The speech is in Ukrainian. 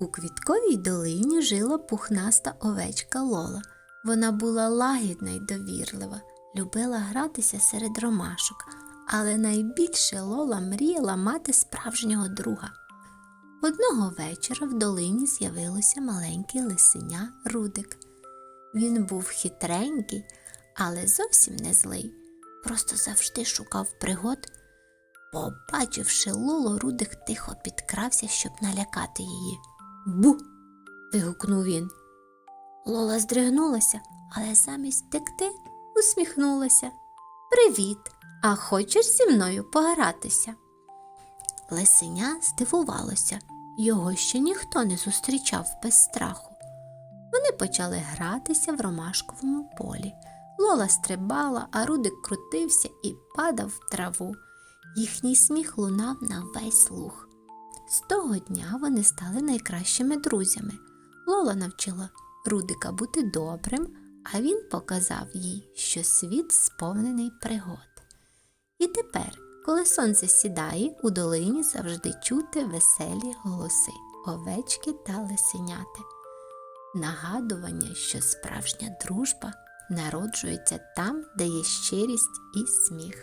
У квітковій долині жила пухнаста овечка Лола. Вона була лагідна й довірлива, любила гратися серед ромашок, але найбільше Лола мріяла мати справжнього друга. Одного вечора в долині з'явилося маленький лисеня Рудик. Він був хитренький, але зовсім не злий, просто завжди шукав пригод. Побачивши Лолу, Рудик тихо підкрався, щоб налякати її. Бу. вигукнув він. Лола здригнулася, але замість втекти усміхнулася. Привіт! А хочеш зі мною погратися? Лисеня здивувалося, його ще ніхто не зустрічав без страху. Вони почали гратися в ромашковому полі. Лола стрибала, а Рудик крутився і падав в траву. Їхній сміх лунав на весь луг. З того дня вони стали найкращими друзями. Лола навчила Рудика бути добрим, а він показав їй, що світ сповнений пригод. І тепер, коли сонце сідає, у долині завжди чути веселі голоси, овечки та лисеняти. Нагадування, що справжня дружба народжується там, де є щирість і сміх.